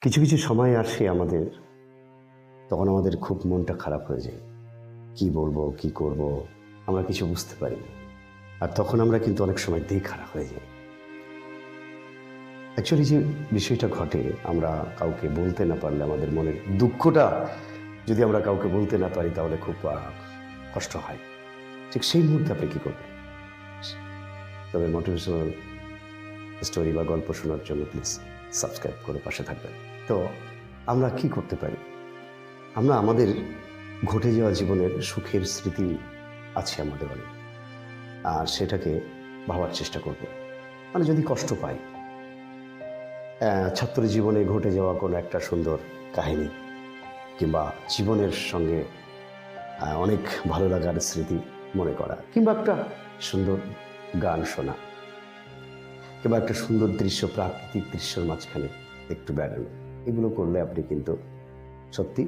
কিছু কিছু সময় আসে আমাদের, তখন আমাদের খুব মনটা খারাপ হয়ে যায়। কি বলব, কি করব, আমরা কিছু বুঝতে পারি না। আর তখন আমরা কিন্তু অনেক সময় দিয়ে খারাপ হয়ে যাই। অ্যাকচুয়ালি যে বিষয়টা ঘটে, আমরা কাউকে বলতে না পারলে আমাদের মনের দুঃখটা যদি আমরা কাউকে বলতে না পারি, তাহলে খুব কষ্ট হয়। ঠিক সেই মুহূর্তে আপনি কী করবেন? তবে মোটিভেশনাল স্টোরি বা গল্প শোনার জন্য প্লিজ সাবস্ক্রাইব করে পাশে থাকবেন। তো আমরা কি করতে পারি? আমরা আমাদের ঘটে যাওয়া জীবনের সুখের স্মৃতি আছে আমাদের অনেক। আর সেটাকে ভাবার চেষ্টা করব। মানে যদি কষ্ট পাই। ছাত্র জীবনে ঘটে যাওয়া কোনো একটা সুন্দর কাহিনী কিংবা জীবনের সঙ্গে অনেক ভালো লাগার স্মৃতি মনে করা কিংবা একটা সুন্দর গান শোনা কিংবা একটা সুন্দর দৃশ্য, প্রাকৃতিক দৃশ্যের মাঝখানে একটু বেড়ানো। এগুলো করলে আপনি কিন্তু সত্যি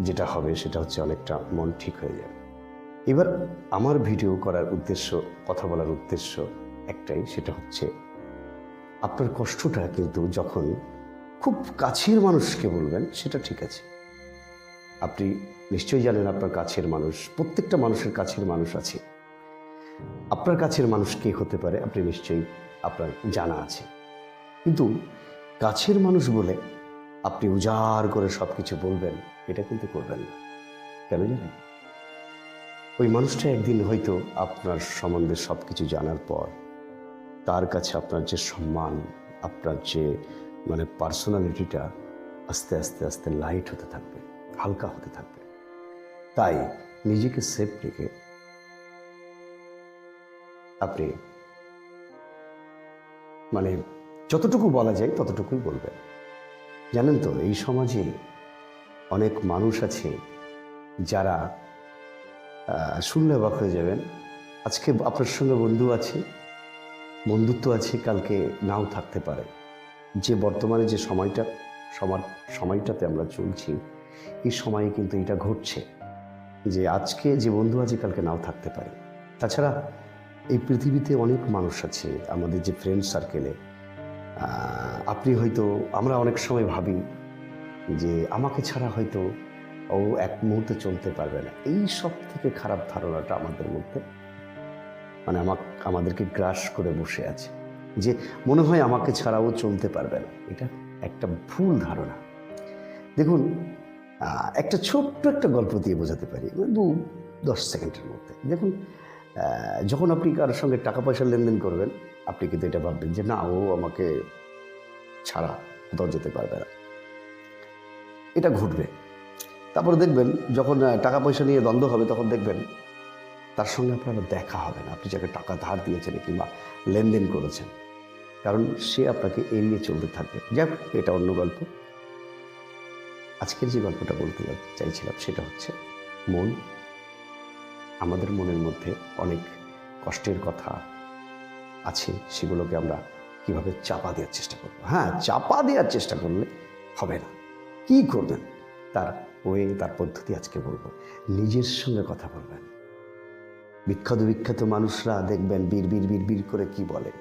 যেটা হবে সেটা হচ্ছে অনেকটা মন ঠিক হয়ে যাবে। এবার আমার ভিডিও করার উদ্দেশ্য, কথা বলার উদ্দেশ্য একটাই, সেটা হচ্ছে আপনার কষ্টটা কিন্তু যখন খুব কাছের মানুষকে বলবেন, সেটা ঠিক আছে। আপনি নিশ্চয়ই জানেন আপনার কাছের মানুষ, প্রত্যেকটা মানুষের কাছের মানুষ আছে। আপনার কাছের মানুষ কে হতে পারে, আপনি নিশ্চয়ই আপনার জানা আছে। কিন্তু কাছের মানুষ বলে আপনি উজাড় করে সব কিছু বলবেন, এটা কিন্তু করবেন না। কেন জানেন? ওই মানুষটা একদিন হয়তো আপনার সম্বন্ধে সব কিছু জানার পর তার কাছে আপনার যে সম্মান, আপনার যে মানে পার্সোনালিটিটা আস্তে আস্তে আস্তে লাইট হতে থাকবে, হালকা হতে থাকবে। তাই নিজেকে সেফ রেখে আপনি মানে যতটুকু বলা যায় ততটুকুই বলবেন। জানেন তো, এই সমাজে অনেক মানুষ আছে যারা শুনলে অবাক হয়ে যাবেন, আজকে আপনার সঙ্গে বন্ধু আছে, বন্ধুত্ব আছে, কালকে নাও থাকতে পারে। যে বর্তমানে যে সময়টা সমার সময়টাতে আমরা চলছি, এই সময়ে কিন্তু এটা ঘটছে যে আজকে যে বন্ধু আছে, কালকে নাও থাকতে পারে। তাছাড়া এই পৃথিবীতে অনেক মানুষ আছে, আমাদের যে ফ্রেন্ড সার্কেলে আপনি হয়তো, আমরা অনেক সময় ভাবি যে আমাকে ছাড়া হয়তো ও এক মুহূর্তে চলতে পারবে না। এই সব থেকে খারাপ ধারণাটা আমাদের মধ্যে মানে আমাক, আমাদেরকে গ্রাস করে বসে আছে যে মনে হয় আমাকে ছাড়াও চলতে পারবে না। এটা একটা ভুল ধারণা। দেখুন একটা ছোট্ট একটা গল্প দিয়ে বোঝাতে পারি মানে দু, দশ সেকেন্ডের মধ্যে। দেখুন যখন আপনি কারোর সঙ্গে টাকা পয়সা লেনদেন করবেন আপনি কিন্তু এটা ভাববেন যে না, ও আমাকে ছাড়া কোথাও যেতে পারবে না। এটা ঘটবে। তারপরে দেখবেন, যখন টাকা পয়সা নিয়ে দ্বন্দ্ব হবে, তখন দেখবেন তার সঙ্গে আপনার দেখা হবে না। আপনি যাকে টাকা ধার দিয়েছেন কিংবা লেনদেন করেছেন, কারণ সে আপনাকে এড়িয়ে চলতে থাকবে। যাক, এটা অন্য গল্প। আজকের যে গল্পটা বলতে চাইছিলাম সেটা হচ্ছে, মন, আমাদের মনের মধ্যে অনেক কষ্টের কথা আছে, সেগুলোকে আমরা কীভাবে চাপা দেওয়ার চেষ্টা করব? হ্যাঁ চাপা দেওয়ার চেষ্টা করলে হবে না। কি করবেন? তার ওয়ে, তার পদ্ধতি আজকে বলব। নিজের সঙ্গে কথা বলবেন। বিখ্যাত বিখ্যাত মানুষরা দেখবেন বীর বীর বীর বীর করে কি বলে।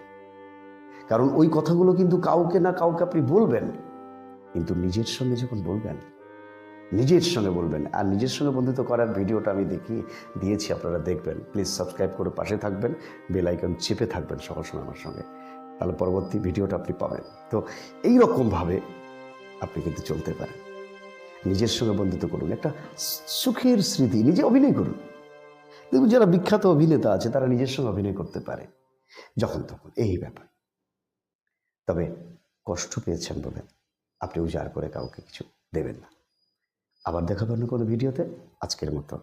কারণ ওই কথাগুলো কিন্তু কাউকে না কাউকে আপনি বলবেন। কিন্তু নিজের সঙ্গে যখন বলবেন নিজের সঙ্গে বলবেন। আর নিজের সঙ্গে বন্ধুত্ব করার ভিডিওটা আমি দেখি, দিয়েছি, আপনারা দেখবেন। প্লিজ সাবস্ক্রাইব করে পাশে থাকবেন বেল আইকন চেপে থাকবেন সবার সময় আমার সঙ্গে। তাহলে পরবর্তী ভিডিওটা আপনি পাবেন। তো এই রকমভাবে আপনি কিন্তু চলতে পারেন। নিজের সঙ্গে বন্ধুত্ব করুন। একটা সুখের স্মৃতি, নিজে অভিনয় করুন। দেখুন, যারা বিখ্যাত অভিনেতা আছে, তারা নিজের সঙ্গে অভিনয় করতে পারে। যখন তখন, এই ব্যাপার। তবে কষ্ট পেয়েছেন বলে আপনি উজাড় করে কাউকে কিছু দেবেন না। আবার দেখা পাবেন কোনো ভিডিওতে। আজকের মতো।